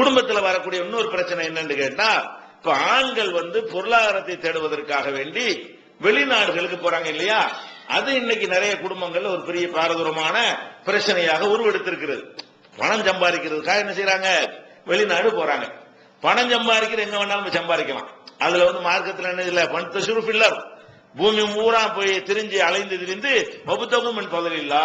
குடும்பத்தில் வரக்கூடிய இன்னொரு பிரச்சனை என்னன்னு கேட்டா இப்ப ஆண்கள் வந்து பொருளாதாரத்தை தேடுவதற்காக வேண்டி வெளிநாடுகளுக்கு போறாங்க இல்லையா? அது இன்னைக்கு நிறைய குடும்பங்கள் ஒரு பெரிய பாரதூரமான பிரச்சனையாக உருவெடுத்திருக்கிறது. பணம் சம்பாதிக்கிறதுக்காக என்ன செய்யறாங்க வெளிநாடு போறாங்க. பணம் சம்பாதிக்கிற எங்க வேணாலும் சம்பாதிக்கலாம். அதுல வந்து மார்க்கத்தில் என்ன இல்லை பணத்தை சுருப்பில்லர் பூமி ஊரா போய் திரிஞ்சு அலைந்து திரிந்து வகுத்தகும் என் பதவில்லா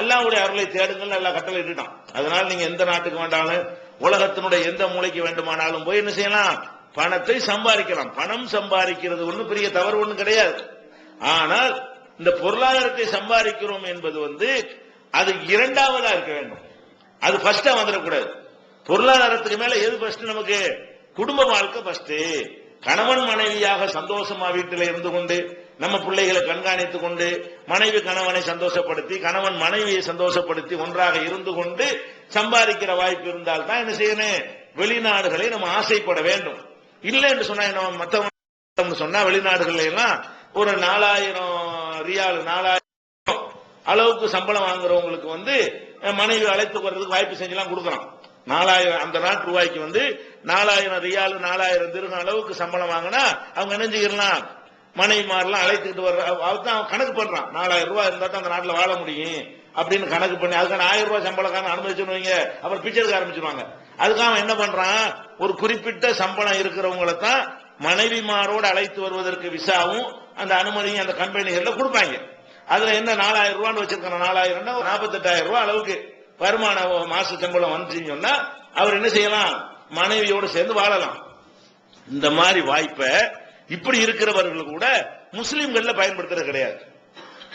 அல்லாவுடைய அருளை தேடுங்கள் நல்லா கட்டளை இட்டுட்டான். அதனால நீங்க எந்த நாட்டுக்கு வேண்டாலும் உலகத்தினுடைய எந்த மூலைக்கு வேண்டுமானாலும் போய் என்ன செய்யலாம்? பணத்தை சம்பாதிக்கலாம். பணம் சம்பாதிக்கிறது ஒண்ணு பெரிய தவறு ஒண்ணு கிடையாது. ஆனால் இந்த பொருளாதாரத்தை சம்பாதிக்கிறோம் என்பது வந்து அது இரண்டாவதா இருக்க வேண்டும். அது ஃபர்ஸ்டா வந்துடக்கூடாது. பொருளாதாரத்துக்கு மேல எது ஃபர்ஸ்ட் நமக்கு? குடும்ப வாழ்க்கை ஃபர்ஸ்ட் கணவன் மனைவியாக சந்தோஷமா வீட்டில் இருந்து கொண்டு நம்ம பிள்ளைகளை கண்காணித்துக் கொண்டு மனைவி கணவனை சந்தோஷப்படுத்தி கணவன் மனைவியை சந்தோஷப்படுத்தி ஒன்றாக இருந்து கொண்டு சம்பாதிக்கிற வாய்ப்பு இருந்தால் தான் என்ன செய்யணும்? வெளிநாடுகளை நம்ம ஆசைப்பட வேண்டும். இல்லை என்று சொன்னா என்ன மத்தவங்க சொன்னா வெளிநாடுகள்ல எல்லாம் ஒரு நாலாயிரம் ரியால் நாலாயிரம் அளவுக்கு சம்பளம் வாங்குறவங்களுக்கு வந்து மனைவி அழைத்து வர்றதுக்கு வாய்ப்பு செஞ்செல்லாம் கொடுக்குறான் நாலாயிரம் அந்த நாட்டு ரூபாய்க்கு வந்து நாலாயிரம் ரியால் நாலாயிரம் திருகம் அளவுக்கு சம்பளம் வாங்கினா அவங்க என்ன மனைவிமாரெல்லாம் அழைத்துக்கிட்டு வர்ற அவன் தான் அவன் கணக்கு பண்றான். நாலாயிரம் ரூபாய் இருந்தா தான் அந்த நாட்டில் வாழ முடியும் அப்படின்னு கணக்கு பண்ணி அதுக்கான ஆயிரம் ரூபாய் சம்பளக்காரன் அனுமதிச்சுன்னு வைங்க. அப்புறம் பிச்சை எடுக்க ஆரம்பிச்சிருவாங்க. அதுக்காக அவன் என்ன பண்றான்? ஒரு குறிப்பிட்ட சம்பளம் இருக்கிறவங்களை தான் மனைவிமாரோடு அழைத்து வருவதற்கு விசாவும் அந்த அனுமதியும் அந்த கம்பெனிகள்ல கொடுப்பாங்க. அதுல என்ன நாலாயிரம் ரூபான்னு வச்சிருக்கான நாலாயிரம்னா ஒரு நாற்பத்தெட்டாயிரம் ரூபாய் அளவுக்கு. வருமான மாச சம்பளம் வந்துச்சுன்னு சொன்னா அவர் என்ன செய்யலாம்? மனைவியோடு சேர்ந்து வாழலாம். இந்த மாதிரி வாய்ப்பை இப்படி இருக்கிறவர்கள் கூட முஸ்லிம்கள்ல பயன்படுத்துறது கிடையாது.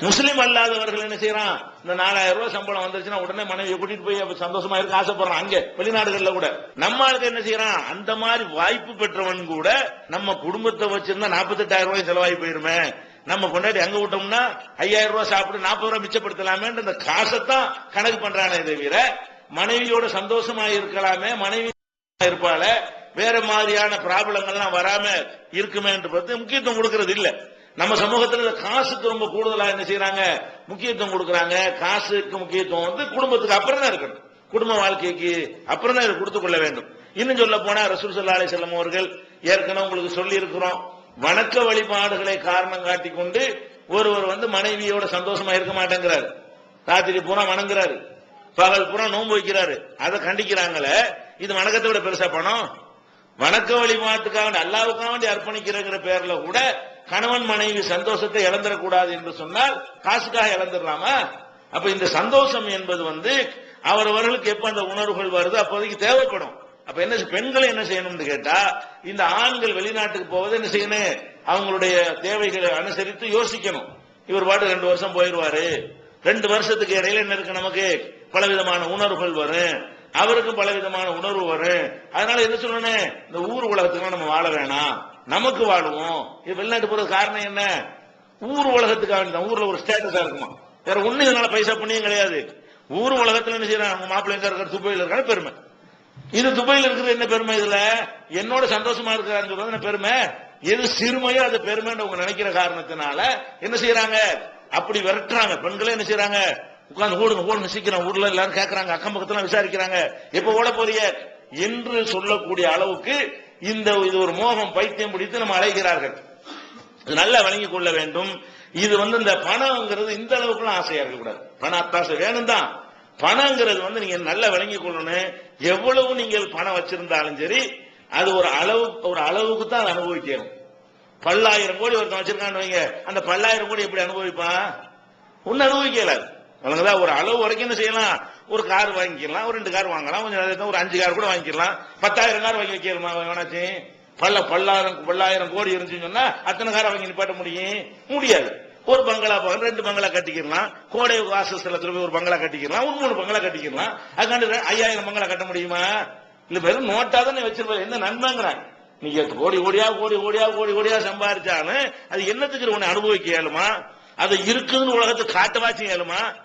முஸ்லீம் அல்லாதவர்கள் என்ன செய்யறான்? இந்த நாலாயிரம் ரூபாய் சம்பளம் வந்துருச்சுன்னா உடனே மனைவியை கூட்டிட்டு போய் சந்தோஷமா இருக்க ஆசைப்படுறான். அங்க வெளிநாடுகள்ல கூட. நம்ம ஆளுக்கு என்ன செய்யறான்? அந்த மாதிரி வாய்ப்பு பெற்றவன் கூட நம்ம குடும்பத்தை வச்சிருந்தா நாற்பத்தெட்டாயிரம் ரூபாய் செலவாகி போயிருமே. நம்ம கொண்டாடி அங்க விட்டோம்னா ஐயாயிரம் ரூபாய் சாப்பிட்டு நாற்பது ரூபாய் மிச்சப்படுத்தலாமே இந்த காசைத்தான் கணக்கு பண்றானே தவிர மனைவியோட சந்தோஷமா இருக்கலாமே மனைவி இருப்பாள வேற மாதிரியான ப்ராப்ளங்கள்லாம் வராம இருக்குமே என்று பார்த்து முக்கியத்துவம் கொடுக்கறது இல்ல. நம்ம சமூகத்துல காசுக்கு ரொம்ப கூடுதலா என்ன செய்யறாங்க முக்கியத்துவம் கொடுக்கறாங்க. காசுக்கு முக்கியத்துவம் வந்து குடும்பத்துக்கு அப்புறம் தான் இருக்கணும். குடும்ப வாழ்க்கைக்கு அப்புறம் தான் இதை கொடுத்துக் கொள்ள வேண்டும். இன்னும் சொல்ல போனா ரசூல் சல்லா அலி செல்லம் அவர்கள் ஏற்கனவே உங்களுக்கு சொல்லி இருக்கிறோம் வணக்க வழிபாடுகளை காரணம் காட்டி கொண்டு ஒருவர் வந்து மனைவியோட சந்தோஷமா இருக்க மாட்டேங்கிறாரு. ராத்திரி பூரா வணங்குறாரு. பகல் பூரா நோன்பு வைக்கிறாரு. அதை கண்டிக்கிறாங்களே. இது வணக்கத்தை விட பெருசா பணம்? வணக்க வழிபாட்டுக்காக வேண்டி, அல்லாவுக்காக வேண்டி அர்ப்பணிக்கிறங்கிற பேர்ல கூட கணவன் மனைவி சந்தோஷத்தை இழந்துடக்கூடாது என்று சொன்னால் காசுக்காக இழந்துடலாமா? அப்ப இந்த சந்தோஷம் என்பது வந்து அவரவர்களுக்கு எப்ப அந்த உணர்வுகள் வருது அப்போதைக்கு தேவைப்படும். அப்ப என்ன பெண்களை என்ன செய்யணும்னு கேட்டா இந்த ஆண்கள் வெளிநாட்டுக்கு போவது என்ன செய்யணும்? அவங்களுடைய தேவைகளை அனுசரித்து யோசிக்கணும். இவர் பாட்டு ரெண்டு வருஷம் போயிருவாரு. ரெண்டு வருஷத்துக்கு இடையில என்ன இருக்கு நமக்கு? பலவிதமான உணர்வுகள் வரும். அவருக்கும் பலவிதமான உணர்வு வரும். அதனால என்ன சொல்லணும் இந்த ஊர் உலகத்துக்கு நம்ம வாழ வேணாம். நமக்கு வாழுவோம். இது வெளிநாட்டு போறது காரணம் என்ன? ஊர் உலகத்துக்காக தான். ஊர்ல ஒரு ஸ்டேட்டஸா இருக்குமா? வேற ஒண்ணு இதனால பைசா புண்ணியம் கிடையாது. ஊர் உலகத்துல என்ன செய்யறாங்க? மாப்பிள்ளை எங்க இருக்காரு துபாயில இருக்காரு பெருமை. இது துபாயில இருக்கிறது என்ன பெருமை இதுல? என்னோட சந்தோஷமா இருக்கிறான்னு சொல்றது என்ன பெருமை? எது சிறுமையோ அது பெருமைன்னு அவங்க நினைக்கிற காரணத்தினால என்ன செய்யறாங்க? அப்படி விரட்டுறாங்க. பெண்களே என்ன செய்யறாங்க? உட்காந்து ஓடுங்க ஓடுங்க சீக்கிரம். ஊர்ல எல்லாரும் கேட்கறாங்க அக்கம் பக்கத்துல விசாரிக்கிறாங்க. எப்ப ஓட போறீங்க? என்று சொல்லக்கூடிய அளவுக்கு இந்த இது ஒரு மோகம் பைத்தியம் பிடித்து நம்ம அழைக்கிறார்கள் இது நல்லா வழங்கி கொள்ள வேண்டும். இது வந்து இந்த பணம்ங்கிறது இந்த அளவுக்குலாம் ஆசையா இருக்கக்கூடாது. பண அத்தாசை வேணும் தான் பணங்கிறது வந்து நீங்க நல்லா விளங்கிக் கொள்ளணும். எவ்வளவு நீங்கள் பணம் வச்சிருந்தாலும் சரி அது ஒரு அளவு ஒரு அளவுக்கு தான் அதை அனுபவிக்கணும். பல்லாயிரம் கோடி ஒருத்தன் வச்சிருக்கான்னு வைங்க. அந்த பல்லாயிரம் கோடி எப்படி அனுபவிப்பான்? ஒன்னு அனுபவிக்கலாது. வழங்குதா? ஒரு அளவு வரைக்கும் என்ன செய்யலாம்? ஒரு கார் வாங்கிக்கலாம் ஒரு ரெண்டு கார் வாங்கலாம் கொஞ்சம் ஒரு அஞ்சு கார் கூட வாங்கிக்கலாம். பத்தாயிரம் கார் வாங்கி வைக்கலாமா வேணாச்சு? பல்ல பல்லாயிரம் பல்லாயிரம் கோடி இருந்துச்சுன்னு சொன்னா அத்தனை காரை வாங்கி நிப்பாட்ட முடியும்? முடியாது. ஒரு பங்களா பக்கம் ரெண்டு பங்களா கட்டிக்கலாம். கோடை வாசஸ்தலத்தில் போய் ஒரு பங்களா கட்டிக்கலாம் ஒரு மூணு பங்களா கட்டிக்கலாம். அதுக்காண்டி ஐயாயிரம் பங்களா கட்ட முடியுமா? இல்ல வெறும் நோட்டா தான் வச்சிருப்பாரு. என்ன நன்மைங்கிறாங்க நீங்க கோடி கோடியா கோடி கோடியா கோடி கோடியா சம்பாதிச்சாலும் அது என்னத்துக்கு உன்னை அனுபவிக்க இயலுமா? அது இருக்குதுன்னு உலகத்துக்கு காட்டவாச்சும் இயலுமா?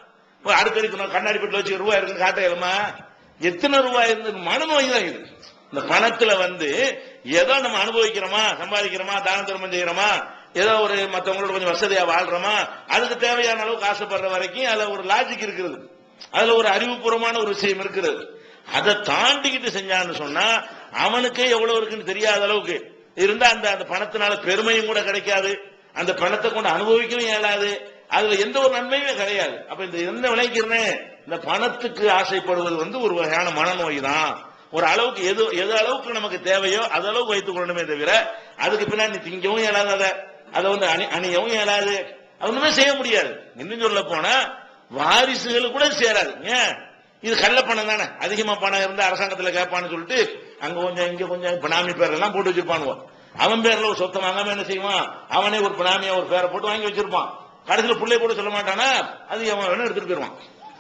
ஒரு அடுத்த இருக்கணும் கண்ணாடி பெட்டில் வச்சு ரூபாய் இருக்குன்னு காட்ட எத்தனை ரூபாய் இருந்தது? மனநோய் தான் இது. இந்த பணத்துல வந்து ஏதோ நம்ம அனுபவிக்கிறோமா? சம்பாதிக்கிறோமா? தான தர்மம் செய்யறோமா ஏதோ ஒரு மற்றவங்களோட கொஞ்சம் வசதியா வாழ்றோமா? அதுக்கு தேவையான அளவுக்கு ஆசைப்படுற வரைக்கும் அதுல ஒரு லாஜிக் இருக்கிறது. அதுல ஒரு அறிவுபூர்வமான ஒரு விஷயம் இருக்கிறது. அதை தாண்டிக்கிட்டு செஞ்சான்னு சொன்னா அவனுக்கே எவ்வளவு இருக்குன்னு தெரியாத அளவுக்கு. இருந்தா அந்த அந்த பணத்தினால பெருமையும் கூட கிடைக்காது. அந்த பணத்தை கொண்டு அனுபவிக்கவும் இயலாது. அதுல எந்த ஒரு நன்மையுமே கிடையாது. அப்ப இந்த என்ன விளைக்கிறேன் இந்த பணத்துக்கு ஆசைப்படுவது வந்து ஒரு வகையான மனநோய் தான் ஒரு அளவுக்கு எது எது அளவுக்கு நமக்கு தேவையோ அது அளவுக்கு வைத்துக் கொள்ளணுமே தவிர அதுக்கு பின்னாடி திங்கவும் இயலாது அதை. அதை வந்து அணி அணியவும் இயலாது. அது ஒண்ணுமே செய்ய முடியாது. இன்னும் சொல்ல போனா வாரிசுகள் கூட சேராது. ஏன்? இது கள்ள பணம் தானே. அதிகமா பணம் இருந்தா அரசாங்கத்துல கேட்பான்னு சொல்லிட்டு அங்க கொஞ்சம் இங்க கொஞ்சம் பினாமி பேர் எல்லாம் போட்டு வச்சிருப்பானுவோம் அவன் பேர்ல ஒரு சொத்தை வாங்காம என்ன செய்வான்? அவனே ஒரு பினாமியா ஒரு பேரை போட்டு வாங்கி வச்சிருப்பான். கடைசியில் பிள்ளை கூட சொல்ல மாட்டானா? அது அவன் வேணும் எடுத்துட்டு போயிருவான்.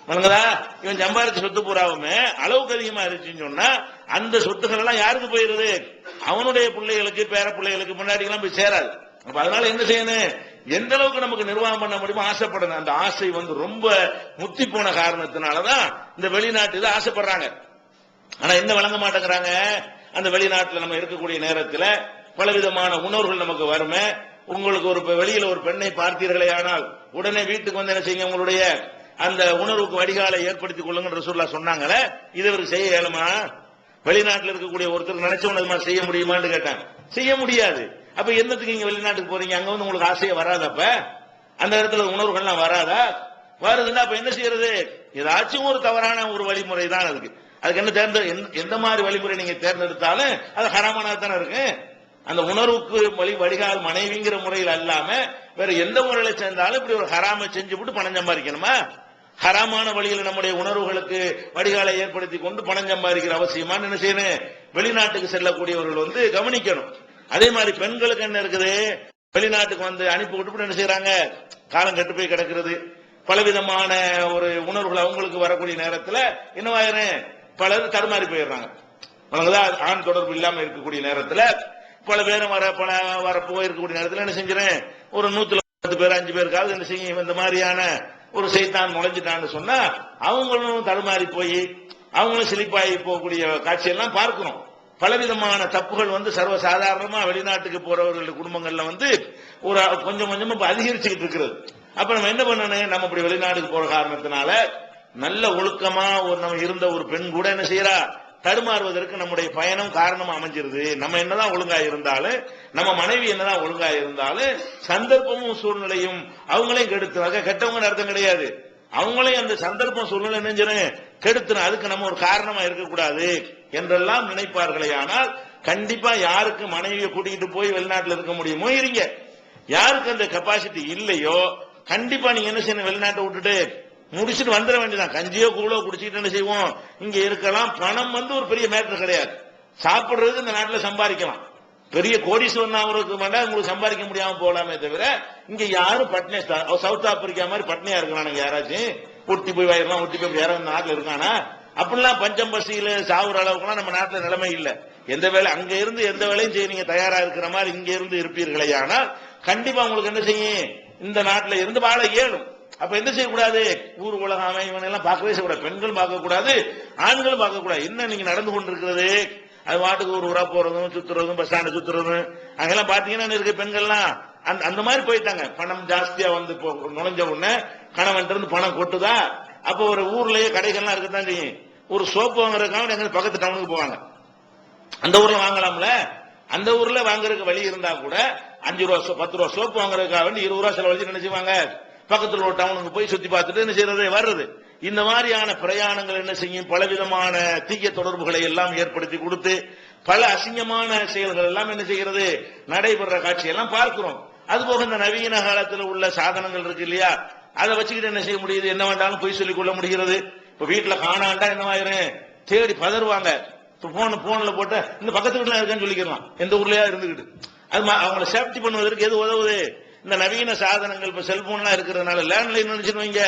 வணங்குதா இவன் சம்பாதிச்ச சொத்து பூராவுமே அளவுக்கு அதிகமா இருந்துச்சுன்னு சொன்னா அந்த சொத்துக்கள் எல்லாம் யாருக்கு போயிருது? அவனுடைய பிள்ளைகளுக்கு பேர பிள்ளைகளுக்கு முன்னாடி எல்லாம் போய் சேராது. அப்ப அதனால என்ன செய்யணும்? எந்த அளவுக்கு நமக்கு நிர்வாகம் பண்ண முடியுமோ ஆசைப்படணும். அந்த ஆசை வந்து ரொம்ப முத்தி போன காரணத்தினாலதான் இந்த வெளிநாட்டு இது ஆசைப்படுறாங்க. ஆனா என்ன வழங்க மாட்டேங்கிறாங்க? அந்த வெளிநாட்டுல நம்ம இருக்கக்கூடிய நேரத்துல பலவிதமான உணர்வுகள் நமக்கு வருமே. உங்களுக்கு ஒரு வெளியில ஒரு பெண்ணை பார்த்தீர்களே ஆனால் உடனே வீட்டுக்கு வந்து என்ன செய்யுங்க உங்களுடைய அந்த உணர்வுக்கு வடிகாலை ஏற்படுத்திக் கொள்ளுங்க ரசூல்லா சொன்னாங்களே இது இவருக்கு செய்ய இயலுமா வெளிநாட்டில் இருக்கக்கூடிய ஒருத்தர் நினைச்சவங்க அது மாதிரி செய்ய முடியுமான்னு கேட்டாங்க செய்ய முடியாது. அப்ப என்னத்துக்கு நீங்க வெளிநாட்டுக்கு போறீங்க? அங்க வந்து உங்களுக்கு ஆசையே வராதப்ப அந்த இடத்துல உணர்வுகள்லாம் வராதா? வருதுன்னா அப்ப என்ன செய்யறது? ஏதாச்சும் ஒரு தவறான ஒரு வழிமுறை தான் அதுக்கு. அதுக்கு என்ன தேர்ந்த எந்த- எந்த மாதிரி வழிமுறை நீங்க தேர்ந்தெடுத்தாலும் அது ஹராமனா தானே இருக்கு? அந்த உணர்வுக்கு வழி வடிகால் மனைவிங்கிற முறையில் அல்லாம வேற எந்த முறையில சேர்ந்தாலும் இப்படி ஒரு ஹராமை செஞ்சு விட்டு பணம் சம்பாதிக்கணுமா? ஹராமான வழியில் நம்முடைய உணர்வுகளுக்கு வடிகாலை ஏற்படுத்தி கொண்டு பணம் சம்பாதிக்கிற அவசியமா? என்ன செய்யணும்? வெளிநாட்டுக்கு செல்லக்கூடியவர்கள் வந்து கவனிக்கணும். அதே மாதிரி பெண்களுக்கு என்ன இருக்குது? வெளிநாட்டுக்கு வந்து அனுப்பி விட்டு என்ன செய்யறாங்க காலம் கெட்டு போய் கிடக்கிறது. பலவிதமான ஒரு உணர்வுகள் அவங்களுக்கு வரக்கூடிய நேரத்துல என்னவாயிரும் பலர் தடுமாறி போயிடுறாங்க. ஆண் தொடர்பு இல்லாம இருக்கக்கூடிய நேரத்துல பல பேரும் வர பல வர போயிருக்கக்கூடிய நேரத்தில் என்ன செஞ்சுறேன்? ஒரு நூத்துல பத்து பேர் அஞ்சு பேருக்காவது என்ன செய்யும்? இந்த மாதிரியான ஒரு செய்தான் நுழைஞ்சிட்டான்னு சொன்னா அவங்களும் தடுமாறி போய் அவங்களும் சிலிப்பாகி போகக்கூடிய காட்சியெல்லாம் பார்க்கணும். பலவிதமான தப்புகள் வந்து சர்வசாதாரணமா வெளிநாட்டுக்கு போறவர்கள் குடும்பங்கள்ல வந்து ஒரு கொஞ்சம் கொஞ்சமா இப்ப அதிகரிச்சுக்கிட்டு இருக்கிறது. அப்ப நம்ம என்ன பண்ணணும் நம்ம இப்படி வெளிநாட்டுக்கு போற காரணத்தினால நல்ல ஒழுக்கமா ஒரு நம்ம இருந்த ஒரு பெண் கூட என்ன செய்யறா? தடுமாறுவதற்கு நம்முடைய பயணம் காரணம் அமைஞ்சிருது. நம்ம என்னதான் ஒழுங்கா இருந்தாலும் நம்ம மனைவி என்னதான் ஒழுங்கா இருந்தாலும் சந்தர்ப்பமும் சூழ்நிலையும் அவங்களையும் கெடுத்துறாங்க கெட்டவங்க அர்த்தம் கிடையாது. அவங்களையும் அந்த சந்தர்ப்பம் சூழ்நிலை நெஞ்சிரும் கெடுத்துரும் அதுக்கு நம்ம ஒரு காரணமா இருக்கக்கூடாது என்றெல்லாம் நினைப்பார்களே. ஆனால் கண்டிப்பா யாருக்கு மனைவியை கூட்டிகிட்டு போய் வெளிநாட்டில் இருக்க முடியுமோ இருங்க. யாருக்கு அந்த கெப்பாசிட்டி இல்லையோ கண்டிப்பா நீங்க என்ன செய்யணும்? வெளிநாட்டை விட்டுட்டு முடிச்சுட்டு வந்துட வேண்டியதான் கஞ்சியோ கூழோ குடிச்சிட்டு என்ன செய்வோம்? இங்க இருக்கலாம். பணம் வந்து ஒரு பெரிய மேட்டர் கிடையாது. சாப்பிடுறது இந்த நாட்டில் சம்பாதிக்கலாம். பெரிய கோடீஸ்வரன் அவருக்கு வேண்டாம் உங்களுக்கு சம்பாதிக்க முடியாம போகலாமே தவிர இங்க யாரும் பட்னி சவுத் ஆப்பிரிக்கா மாதிரி பட்னியா இருக்கிறானுங்க யாராச்சும். ஒட்டி போய் வயிறுலாம் ஒட்டி போய் யாரும் இந்த இருக்கானா? அப்படிலாம் பஞ்சம் பசியில சாவுற அளவுக்குலாம் நம்ம நாட்டில் நிலைமை இல்லை. எந்த வேலை அங்க இருந்து எந்த வேலையும் செய்ய நீங்க தயாரா இருக்கிற மாதிரி இங்க இருந்து இருப்பீர்களே. ஆனால் கண்டிப்பா உங்களுக்கு என்ன செய்யும்? இந்த நாட்டில் இருந்து வாழ இயலும். அப்ப என்ன செய்யக்கூடாது? ஊர் உலக அமைவன் எல்லாம் பார்க்கவே செய்யக்கூடாது. பெண்கள் பார்க்கக்கூடாது ஆண்களும் பார்க்கக்கூடாது. என்ன நீங்க நடந்து கொண்டிருக்கிறது? அது வாட்டுக்கு ஒரு ஊரா போறதும் சுத்துறதும் பஸ் ஸ்டாண்டு சுத்துறதும். அங்கெல்லாம் பாத்தீங்கன்னா இருக்கு பெண்கள்லாம்? அந்த அந்த மாதிரி போயிட்டாங்க. பணம் ஜாஸ்தியா வந்து நுழைஞ்ச உடனே கணவன் இருந்து பணம் கொட்டுதா? அப்போ ஒரு ஊர்லயே கடைகள்லாம் இருக்கத்தான் செய்யும் ஒரு சோப்பு வாங்குறதுக்காக எங்க பக்கத்து டவுனுக்கு போவாங்க. அந்த ஊர்ல வாங்கலாம்ல? அந்த ஊர்ல வாங்குறதுக்கு வழி இருந்தா கூட அஞ்சு ரூபா சோ- பத்து ரூபா சோப்பு வாங்குறதுக்காக வேண்டி இருபது ரூபா செலவழிச்சு நினைச்சுவாங்க பக்கத்தில் ஒரு டவுனுக்கு போய் சுத்தி பார்த்துட்டு என்ன செய்யறது? வர்றது. இந்த மாதிரியான பிரயாணங்கள் என்ன செய்யும்? பலவிதமான தீய தொடர்புகளை எல்லாம் ஏற்படுத்தி கொடுத்து பல அசிங்கமான செயல்கள் எல்லாம் என்ன செய்கிறது? நடைபெற காட்சியெல்லாம் பார்க்கிறோம். அதுபோக இந்த நவீன காலத்தில் உள்ள சாதனங்கள் இருக்கு இல்லையா? அதை வச்சுக்கிட்டு என்ன செய்ய முடியுது? என்ன வேண்டாலும் பொய் சொல்லிக் கொள்ள முடிகிறது. இப்ப வீட்டுல காணாண்டா என்னவாயிரும் தேடி பதறுவாங்க. போன போன்ல போட்டு இந்த பக்கத்து வீட்டுல இருக்கேன்னு சொல்லிக்கலாம் எந்த ஊர்லயா இருந்துகிட்டு. அது அவங்களை அவங்கள சேஃப்டி பண்ணுவதற்கு எது உதவுது? இந்த நவீன சாதனங்கள் இப்ப செல்போன்லாம் இருக்கிறதுனால லேண்ட்லைன் நினைச்சுன்னு வைங்க.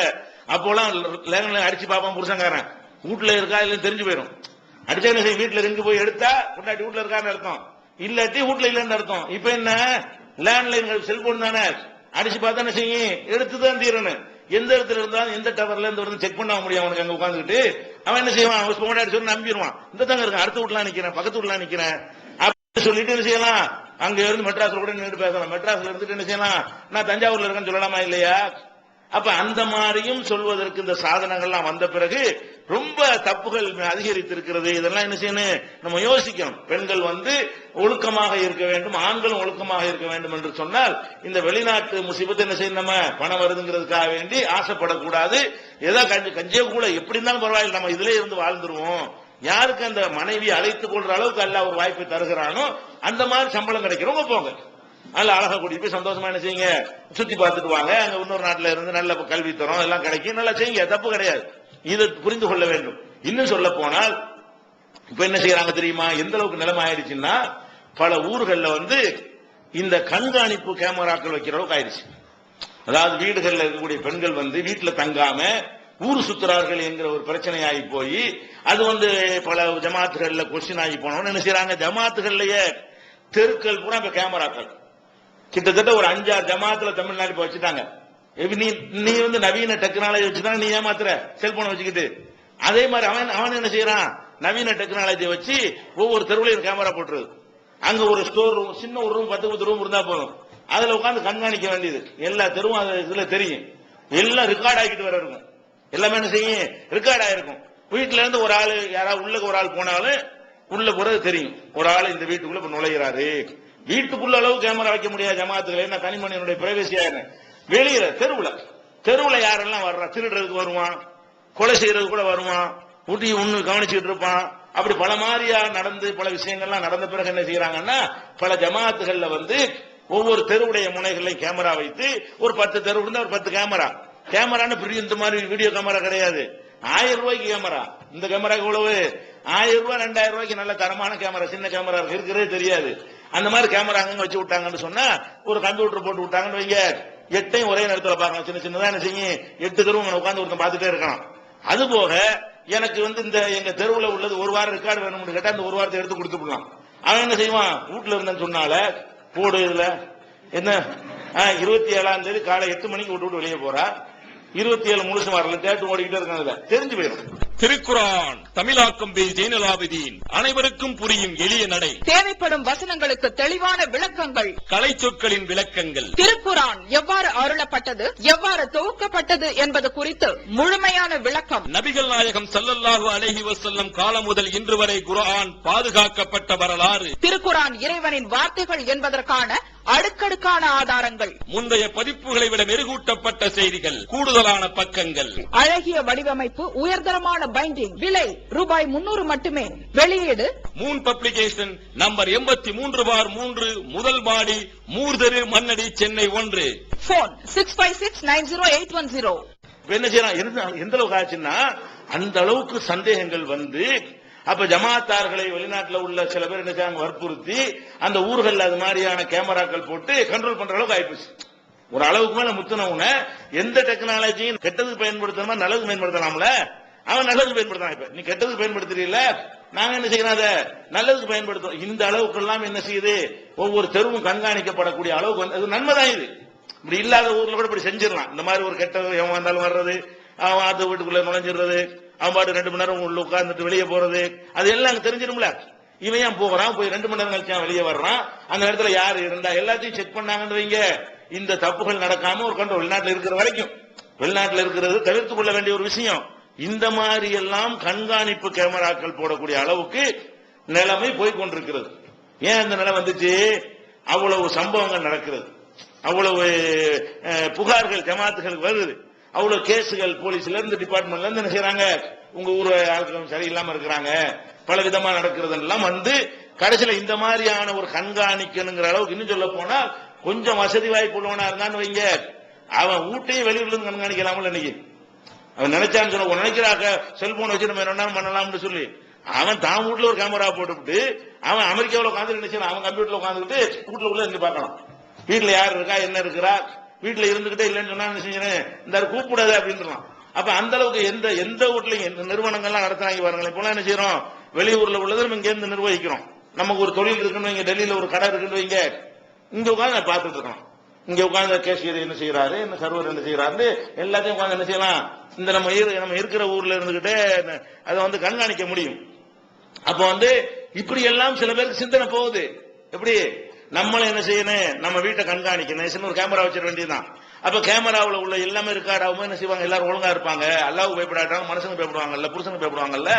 அப்போலாம் லேண்ட்லைன் அடிச்சு பார்ப்பான் புருஷன்காரன். வீட்டுல இருக்கா இல்லைன்னு தெரிஞ்சு போயிடும் அடிச்சா என்ன செய்யும்? வீட்டுல இருந்து போய் எடுத்தா கொண்டாட்டி வீட்டுல இருக்கான்னு அர்த்தம். இல்லாட்டி வீட்டுல இல்லைன்னு அர்த்தம். இப்ப என்ன? லேண்ட்லைன்கள் செல்போன் தானே. அடிச்சு பார்த்தா என்ன செய்யும்? எடுத்துதான் தீரணும். எந்த இடத்துல இருந்தாலும் எந்த டவர்ல இருந்து வருது செக் பண்ண முடியும் அவனுக்கு அங்க உட்காந்துக்கிட்டு அவன் என்ன செய்வான்? அவன் போன் அடிச்சு நம்பிடுவான். இந்த தாங்க இருக்கான். அடுத்த வீட்டுல நிக்கிறேன். பக்கத்து வீட்டுல நிக்கிறேன். அப்படின்னு சொல்லிட்டு என்ன செய்யலாம்? அங்க இருந்து மெட்ராஸ்ல கூட நின்று பேசலாம். மெட்ராஸ்ல இருந்துட்டு என்ன செய்யலாம்? நான் தஞ்சாவூர்ல இருக்கேன்னு சொல்லலாமா இல்லையா? அப்ப அந்த மாதிரியும் சொல்வதற்கு இந்த சாதனங்கள்லாம் வந்த பிறகு ரொம்ப தப்புகள் அதிகரித்திருக்கிறது. இதெல்லாம் என்ன செய்யணும்? நம்ம யோசிக்கணும். பெண்கள் வந்து ஒழுக்கமாக இருக்க வேண்டும் ஆண்களும் ஒழுக்கமாக இருக்க வேண்டும் என்று சொன்னால் இந்த வெளிநாட்டு முசிபத்தை என்ன செய்யணும் நம்ம? பணம் வருதுங்கிறதுக்காக வேண்டி ஆசைப்படக்கூடாது. ஏதோ கஞ்சி கஞ்சே கூட எப்படி இருந்தாலும் பரவாயில்லை. நம்ம இதுல இருந்து வாழ்ந்துருவோம். யாருக்கு அந்த மனைவி அழைத்துக் கொள்ற அளவுக்கு அல்ல ஒரு வாய்ப்பு தருகிறானோ அந்த மாதிரி சம்பளம் கிடைக்கிறவங்க போங்க. நல்ல அழகா கூட்டிட்டு போய் சந்தோஷமா என்ன செய்யுங்க? சுத்தி பார்த்துட்டு வாங்க. அங்க இன்னொரு நாட்டுல இருந்து நல்ல கல்வி தரம். எல்லாம் கிடைக்கும். நல்லா செய்யுங்க. தப்பு கிடையாது. இதை புரிந்து கொள்ள வேண்டும். இன்னும் சொல்ல போனால் இப்ப என்ன செய்யறாங்க தெரியுமா? எந்த அளவுக்கு நிலைமை ஆயிடுச்சுன்னா பல ஊர்கள்ல வந்து இந்த கண்காணிப்பு கேமராக்கள் வைக்கிற அளவுக்கு ஆயிடுச்சு. அதாவது வீடுகள்ல இருக்கக்கூடிய பெண்கள் வந்து வீட்டுல தங்காம ஊர் சுத்துறார்கள் என்கிற ஒரு பிரச்சனையாகி போய் அது வந்து பல ஜமாத்துகள்ல கொஸ்டின் ஆகி போனோம்னு என்ன செய்யறாங்க ஜமாத்துகள்லயே தெருக்கள் பூரா இப்ப கேமராக்கள் கிட்டத்தட்ட ஒரு அஞ்சாறு ஜமாத்துல தமிழ்நாடு இப்ப வச்சுட்டாங்க. நீ நீ வந்து நவீன டெக்னாலஜி வச்சுதான் நீ ஏமாத்துற? செல்போனை வச்சுக்கிட்டு. அதே மாதிரி அவன் அவன் என்ன செய்யறான் நவீன டெக்னாலஜியை வச்சு ஒவ்வொரு தெருவிலையும் கேமரா போட்டுருது அங்க ஒரு ஸ்டோர் ரூம் சின்ன ஒரு ரூம் பத்து பத்து ரூம் இருந்தா போதும். அதுல உட்காந்து கண்காணிக்க வேண்டியது. எல்லா தெருவும் அது இதுல தெரியும். எல்லாம் ரெக்கார்ட் ஆகிட்டு வர இருக்கும் எல்லாமே என்ன செய்யும்? ரெக்கார்டா இருக்கும் வீட்டுல இருந்து ஒரு ஆள் யாராவது உள்ள ஒரு ஆள் போனாலும் உள்ள போறது தெரியும். ஒரு ஆள் இந்த வீட்டுக்குள்ள இப்ப நுழையிறாரு. வீட்டுக்குள்ள அளவு கேமரா வைக்க முடியாது. ஜமாத்துகள் என்ன தனிமனிதனுடைய பிரைவசியா என்ன? வெளியில தெருவுல. தெருவுல யாரெல்லாம் வர்றா? திருடுறதுக்கு வருவான். கொலை செய்யறது கூட வருவான். ஊட்டி ஒண்ணு கவனிச்சுட்டு இருப்பான். அப்படி பல மாதிரியா நடந்து பல விஷயங்கள்லாம் நடந்த பிறகு என்ன செய்யறாங்கன்னா பல ஜமாத்துகள்ல வந்து ஒவ்வொரு தெருவுடைய முனைகளையும் கேமரா வைத்து ஒரு பத்து தெருவு இருந்தா ஒரு பத்து கேமரா கேமரான்னு பெரிய இந்த மாதிரி வீடியோ கேமரா கிடையாது. ஆயிரம் ரூபாய்க்கு கேமரா. இந்த கேமரா எவ்வளவு ஆயிரம் ரூபாய் ரெண்டாயிரம் ரூபாய்க்கு நல்ல தரமான கேமரா சின்ன கேமரா இருக்கிறதே தெரியாது. அந்த மாதிரி கேமரா அங்கங்க வச்சு விட்டாங்கன்னு சொன்னா ஒரு கம்ப்யூட்டர் போட்டு விட்டாங்கன்னு வைங்க. எட்டையும் ஒரே நேரத்தில் பார்க்கலாம் சின்ன சின்னதா என்ன செய்யும்? எட்டு தெருவு உட்காந்து ஒருத்தன் பார்த்துட்டே இருக்கலாம் அது போக எனக்கு வந்து இந்த எங்க தெருவில் உள்ளது ஒரு வாரம் ரெக்கார்டு வேணும்னு கேட்டா அந்த ஒரு வாரத்தை எடுத்து கொடுத்துடலாம் அவன் என்ன செய்வான்? வீட்டுல இருந்தேன்னு சொன்னால போடு இதுல. என்ன? இருபத்தி ஏழாம் தேதி காலை எட்டு மணிக்கு விட்டு விட்டு வெளியே போறா. இருபத்தி ஏழு முழுசு வரல தேட்டு ஓடிக்கிட்டே இருக்காங்க. தெரிஞ்சு போயிடும் திருக்குரான் தமிழாக்கம் பி ஜெயினலாபிதீன் அனைவருக்கும் புரியும் எளிய நடை. தேவைப்படும் வசனங்களுக்கு தெளிவான விளக்கங்கள். கலை சொற்களின் விளக்கங்கள். திருக்குரான் எவ்வாறு அருளப்பட்டது எவ்வாறு தொகுக்கப்பட்டது என்பது குறித்து முழுமையான விளக்கம். நபிகள் நாயகம் ஸல்லல்லாஹு அலைஹி வஸல்லம் காலம் முதல் இன்று வரை குர்ஆன் பாதுகாக்கப்பட்ட வரலாறு. திருக்குரான் இறைவனின் வார்த்தைகள் என்பதற்கான அடுக்கடுக்கான ஆதாரங்கள். முந்தைய பதிப்புகளை விட மெருகூட்டப்பட்ட செய்திகள் கூடுதலான பக்கங்கள். அழகிய வடிவமைப்பு உயர்தரமான பைண்டிங் விலை ரூபாய் முன்னூறு மட்டுமே. வெளியீடு. மூன் பப்ளிகேஷன் நம்பர் எண்பத்தி மூன்று பார் மூன்று முதல் மாடி மூர்தரு மன்னடி சென்னை ஒன்று. Phone six five six nine zero eight one zero என்ன எந்த- எந்த அளவுக்கு ஆச்சுன்னா அந்த அளவுக்கு சந்தேகங்கள் வந்து அப்ப ஜமாத்தார்களை வெளிநாட்டில் உள்ள சில பேர் என்ன செய்றாங்க வற்புறுத்தி அந்த ஊர்களில் அது மாதிரியான கேமராக்கள் போட்டு கண்ட்ரோல் பண்ற அளவுக்கு ஆயிப்போச்சு. ஒரு அளவுக்கு மேல முத்துனவன எந்த டெக்னாலஜியும் கெட்டதுக்கு பயன்படுத்தணுமா நல்லதுக்கு பயன்படுத்தலாம்ல? அவன் நல்லதுக்கு பயன்படுத்தலாம் இப்ப. நீ கெட்டதுக்கு பயன்படுத்துறீல்ல? நாங்க என்ன செய்யறோம் அதை? நல்லதுக்கு பயன்படுத்தும் இந்த அளவுக்கு எல்லாம் என்ன செய்யுது? ஒவ்வொரு தெருவும் கண்காணிக்கப்படக்கூடிய அளவுக்கு வந்து அது நன்மைதான் இது. இப்படி இல்லாத ஊர்ல கூட இப்படி செஞ்சிடலாம். இந்த மாதிரி ஒரு கெட்ட எவன் வந்தாலும் வர்றது அவன் ஆத்து வீட்டுக்குள்ள நுழைஞ்சிடுறது. அவன் பாட்டு ரெண்டு மணி நேரம் உள்ள உட்கார்ந்துட்டு வெளியே போறது அது எல்லாம் அங்க தெரிஞ்சிடும்ல. இவன் ஏன் போகிறான்? போய் ரெண்டு மணி நேரம் கழிச்சு வெளியே வர்றான். அந்த இடத்துல யாரு இருந்தா? எல்லாத்தையும் செக் பண்ணாங்கன்னு வைங்க. இந்த தப்புகள் நடக்காம ஒரு கண்ட்ரோல் வெளிநாட்டில் இருக்கிற வரைக்கும். வெளிநாட்டில் இருக்கிறது தவிர்த்து கொள்ள வேண்டிய ஒரு விஷயம். இந்த மாதிரி எல்லாம் கண்காணிப்பு கேமராக்கள் போடக்கூடிய அளவுக்கு நிலைமை போய் கொண்டிருக்கிறது ஏன் இந்த நிலை வந்துச்சு? அவ்வளவு சம்பவங்கள் நடக்கிறது. அவ்வளவு புகார்கள் ஜமாத்துகள் வருது. அவ்வளவு கேஸுகள் போலீஸ்ல இருந்து டிபார்ட்மெண்ட்ல இருந்து என்ன உங்க ஊர் ஆட்கள் சரியில்லாம இருக்கிறாங்க. பல விதமா நடக்கிறதெல்லாம் வந்து கடைசியில இந்த மாதிரியான ஒரு கண்காணிக்கணுங்கிற அளவுக்கு இன்னும் சொல்ல போனா கொஞ்சம் வசதி வாய்ப்பு உள்ளவனா இருந்தான்னு வைங்க. அவன் வீட்டையும் வெளியூர்ல இருந்து கண்காணிக்கலாம்ல இன்னைக்கு. அவன் நினைச்சான்னு சொல்ல நினைக்கிறாக்க செல்போன் வச்சு நம்ம என்ன பண்ணலாம்னு சொல்லி. அவன் தான் வீட்டுல ஒரு கேமரா போட்டுவிட்டு அவன் அமெரிக்காவில் உட்காந்து நினைச்சான் அவன் கம்ப்யூட்டர்ல உட்காந்துக்கிட்டு வீட்டுல உள்ள இருந்து பார்க்கலாம். வீட்டுல யார் இருக்கா என்ன இருக்கிறா வீட்டுல இருந்துகிட்டே இல்லைன்னு சொன்னா என்ன செஞ்சேன் இந்த கூப்பிடாது அப்படின்றான் அப்ப அந்த அளவுக்கு எந்த எந்த வீட்லயும் எந்த நிறுவனங்கள்லாம் நடத்துறாங்க பாருங்களேன். இப்பெல்லாம் என்ன செய்யறோம் வெளியூர்ல உள்ளதை நம்ம இங்க இருந்து நிர்வகிக்கிறோம். நமக்கு ஒரு தொழில் இருக்குன்னு வைங்க டெல்லியில ஒரு கடை இருக்குன்னு வைங்க. இங்க உட்காந்து நான் பார்த்துட்டு இருக்கோம் இங்க உட்காந்து கேஷியர் என்ன செய்யறாரு என்ன சர்வர் என்ன செய்யறாரு எல்லாத்தையும் உட்காந்து என்ன செய்யலாம்? இந்த நம்ம இரு- நம்ம இருக்கிற ஊர்ல இருந்துகிட்டே அதை வந்து கண்காணிக்க முடியும். அப்ப வந்து இப்படி எல்லாம் சில பேருக்கு சிந்தனை போகுது. எப்படி? நம்மளும் என்ன செய்யணும்? நம்ம வீட்டை கண்காணிக்கணும். சின்ன ஒரு கேமரா வச்சிட வேண்டியதுதான். அப்ப கேமராவில் உள்ள எல்லாமே ரெக்கார்ட் என்ன செய்வாங்க? எல்லாரும் ஒழுங்கா இருப்பாங்க. அல்லாஹ் பயப்படாட்டாங்க மனுஷங்க பயப்படுவாங்கல்ல புருஷனுக்கு பயப்படுவாங்கல்ல.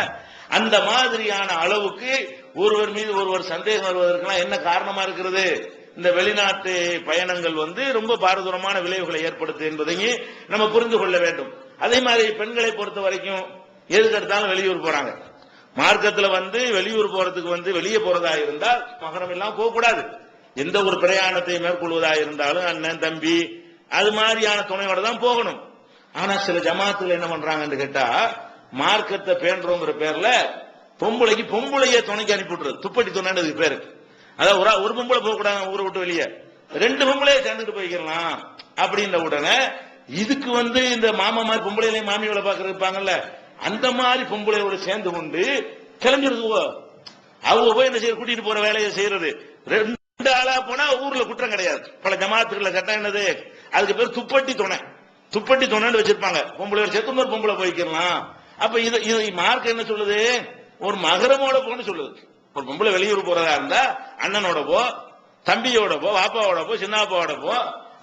அந்த மாதிரியான அளவுக்கு ஒருவர் மீது ஒருவர் சந்தேகம் வருவதற்கெல்லாம் என்ன காரணமா இருக்கிறது? இந்த வெளிநாட்டு பயணங்கள் வந்து ரொம்ப பாரதூரமான விளைவுகளை ஏற்படுத்து என்பதையும் நம்ம புரிந்து கொள்ள வேண்டும். அதே மாதிரி பெண்களை பொறுத்த வரைக்கும் எதுக்கு எடுத்தாலும் வெளியூர் போறாங்க. மார்க்கத்துல வந்து வெளியூர் போறதுக்கு வந்து வெளியே போறதா இருந்தால் மகரம் எல்லாம் போக கூடாது எந்த ஒரு பிரயாணத்தை மேற்கொள்வதா இருந்தாலும் அண்ணன் தம்பி அது மாதிரியான துணையோட தான் போகணும். ஆனா சில ஜமாத்துல என்ன பண்றாங்கன்னு கேட்டா மார்க்கத்தை பேண்டுறோங்கிற பேர்ல பொம்பளைக்கு பொம்பளைய துணைக்கு அனுப்பிவிடுறது துப்பட்டி துணைன்றதுக்கு பேரு. அதாவது ஒரு ஒரு பொம்பளை போக கூடாது ஊரை விட்டு வெளியே. ரெண்டு பொம்பளைய சேர்ந்துட்டு போய்க்கலாம் அப்படின்ற உடனே இதுக்கு வந்து இந்த மாமா மாதிரி பொம்பளையிலையும் மாமியோட பாக்குறது இருப்பாங்கல்ல அந்த மாதிரி பொம்பளையோட சேர்ந்து கொண்டு கிளம்பிடுதுவோ அவங்க போய் என்ன செய்ய கூட்டிட்டு போற வேலையை செய்யறது. ரெண்டு ஆளா போனா ஊர்ல குற்றம் கிடையாது. பல ஜமாத்துக்குள்ள சட்டம் என்னது? அதுக்கு பேர் துப்பட்டி துணை. துப்பட்டி துணைன்னு வச்சிருப்பாங்க. பொம்பளை சேர்த்து பொம்பளை போய்க்கலாம் அப்ப இது இது மார்க் என்ன சொல்லுது? ஒரு மகரமோட போன்னு சொல்லுது. ஒரு பொம்பளை வெளியூர் போறதா இருந்தா அண்ணனோட போ தம்பியோட போ வாப்பாவோட போ சின்னாப்பாவோட போ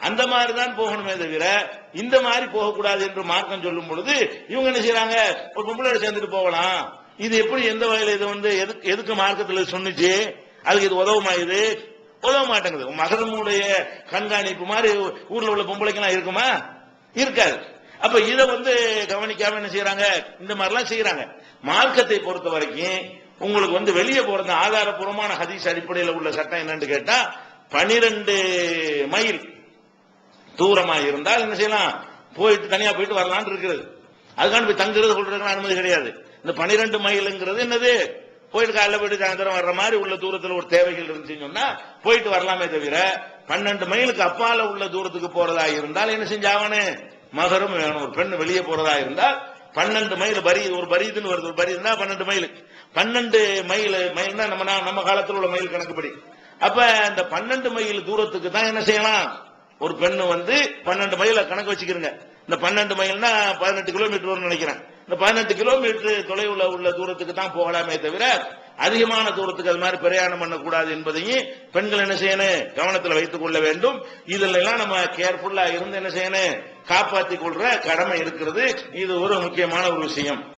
அந்த மாதிரி தான் போகணுமே தவிர இந்த மாதிரி போகக்கூடாது என்று மார்க்கம் சொல்லும் பொழுது இவங்க என்ன செய்யறாங்க ஒரு பொம்பளை சேர்ந்துட்டு போகலாம். இது எப்படி எந்த வகையில இது வந்து எதுக்கு எதுக்கு மார்க்கத்துல சொன்னுச்சு? அதுக்கு இது உதவுமா இது? உதவ மாட்டேங்குது. மகரமுடைய கண்காணிப்பு மாதிரி ஊர்ல உள்ள பொம்பளைக்கெல்லாம் இருக்குமா? இருக்காது. அப்ப இதை வந்து கவனிக்காம என்ன செய்யறாங்க இந்த மாதிரிலாம் செய்யறாங்க மார்க்கத்தை பொறுத்த வரைக்கும் உங்களுக்கு வந்து வெளியே போறது ஆதாரபூர்வமான ஹதீஸ் அடிப்படையில் உள்ள சட்டம் என்னன்னு கேட்டா பனிரெண்டு மைல் தூரமா இருந்தால் என்ன செய்யலாம்? போயிட்டு தனியா போயிட்டு வரலான்னு இருக்கிறது அதுக்கான போய் தங்குறது கொள்றதுக்கு அனுமதி கிடையாது. இந்த பனிரெண்டு மைலுங்கிறது என்னது? போயிட்டு காலைல போயிட்டு சாயந்தரம் வர்ற மாதிரி உள்ள தூரத்தில் ஒரு தேவைகள் இருந்துச்சுன்னு சொன்னா போயிட்டு வரலாமே தவிர பன்னெண்டு மைலுக்கு அப்பால உள்ள தூரத்துக்கு போறதா இருந்தால் என்ன செஞ்சாவனே மகரும் வேணும். ஒரு பெண் வெளியே போறதா இருந்தால் பன்னெண்டு மைல் பரி ஒரு பரீதுன்னு வருது. ஒரு பரீதுனா பன்னெண்டு மைல். பன்னெண்டு மைல் மைல்னா நம்ம நம்ம காலத்தில் உள்ள மைல் கணக்குப்படி. அப்ப அந்த பன்னெண்டு மைல் தூரத்துக்கு தான் என்ன செய்யலாம்? ஒரு பெண்ணு வந்து பன்னெண்டு மைல கணக்கு வச்சுக்கிறங்க இந்த பன்னெண்டு மைல்னா பதினெட்டு கிலோமீட்டர் நினைக்கிறேன். இந்த பதினெட்டு கிலோமீட்டர் தொலைவுல உள்ள தூரத்துக்கு தான் போகலாமே தவிர அதிகமான தூரத்துக்கு அது மாதிரி பிரயாணம் பண்ணக்கூடாது என்பதையும் பெண்கள் என்ன செய்யணும் கவனத்தில் வைத்துக் கொள்ள வேண்டும். இதுல எல்லாம் நம்ம கேர்ஃபுல்லா இருந்து என்ன செய்யணும்? காப்பாற்றிக் கொள்ற கடமை இருக்கிறது. இது ஒரு முக்கியமான ஒரு விஷயம்.